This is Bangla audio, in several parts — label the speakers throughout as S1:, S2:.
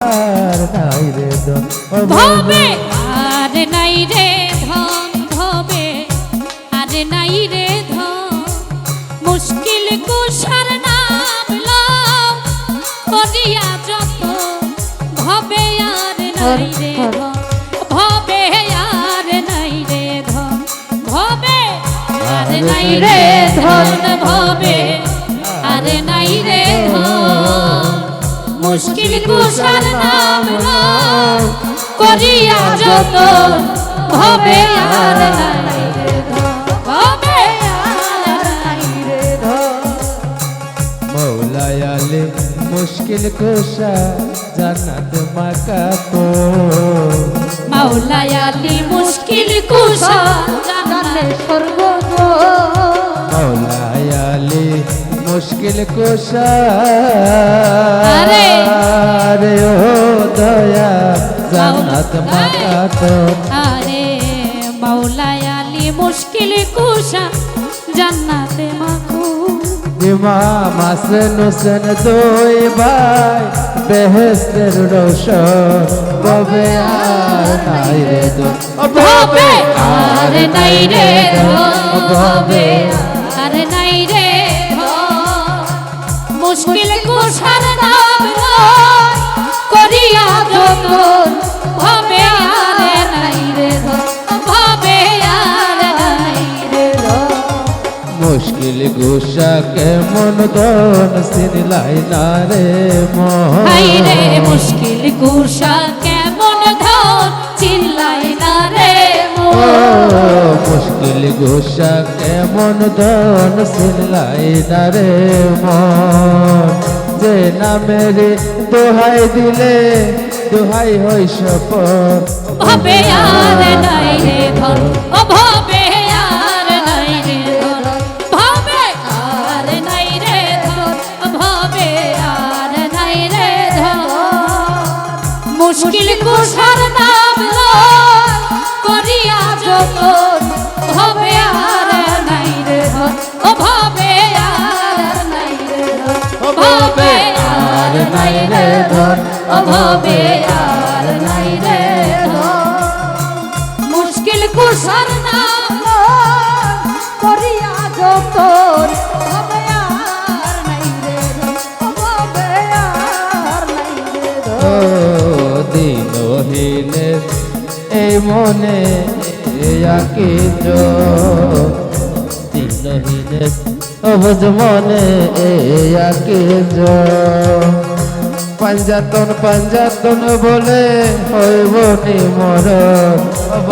S1: আর নাই রে ধন
S2: ভবে আর নাই রে ধন ভবে আর নাই রে ধন। মুশকিল কুষার নাম লাও। করিয়া যত ভবে আর নাই রে ধন। ভবে আর নাই রে ধন। ভবে আর নাই রে ধন ভবে আর নাই রে ধন। মুশকিল কুষার নাম করিয়া যত ভবে আর নাই রে ধন, ভবে আর নাই। রে ধন।
S1: মৌলায়ালে মুশকিল কোষা জান্নাত মাকাতো
S2: মাওলায়ালি মুশকিল স্বর্গ
S1: মৌলায়ালে মুশকিল কোষা জান্নাত মাকাতো
S2: আরে মাওলায় মাওলায়ালি মুশকিল কুষা জান্নাতে মাখু।
S1: ইমাম হাসান হোসেন দুই ভাই বেহেস্তের রোশন কবে আর নাই রে দো
S2: ভবে আর নাই রে ধন, ভবে আর নাই রে। মুশকিল
S1: মুশকিল গুসা কেমন দন সিনলাই না রে
S2: হাই রে
S1: মন
S2: মুশকিল কুষা কেমন ধন চিল্লাই না রে
S1: মুশকিল গুসা কেমন দন সিনলাই না রে যে নামের দোহাই দিলে দোহাই হই সপন
S2: ভবে আর নাই রে ধন। মুশকিল কুষার নাম করিয়া যতন ভবে আর নাই রে ও ভবে আর নাই রে
S1: ও ভবে আর নাই রে ধন
S2: ও ভবে আর নাই রে মুশকিল কুষার নাম করিয়া যতন ভবে আর নাই রে ধন ও ভবে আর নাই রে ধন
S1: ও দিনহীনে এই মনে একে দিনহীনে অবজ মনে একে পাঞ্জাতন পাঞ্জাতন বলে হইব নি মর।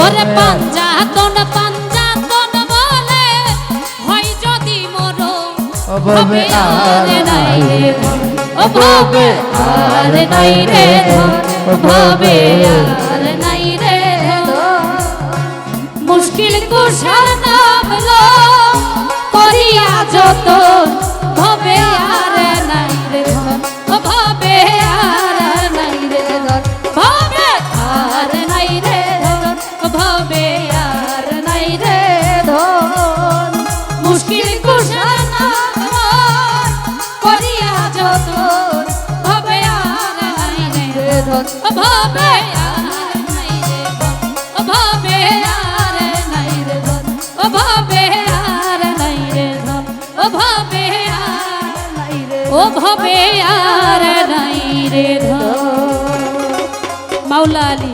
S2: ওরে পাঞ্জাতন পাঞ্জাতন বলে হয় যদি মর
S1: অভাবে আর
S2: নাই। রে আর নাই রে ধন আর নাই রে মুশকিল কুষার নাম লো করিয়া যত রে ধন ভবে আর নাই রে ধন ভবে আর নাই রে ধন ভবে আর নাই রে ধন আর নাই আলী।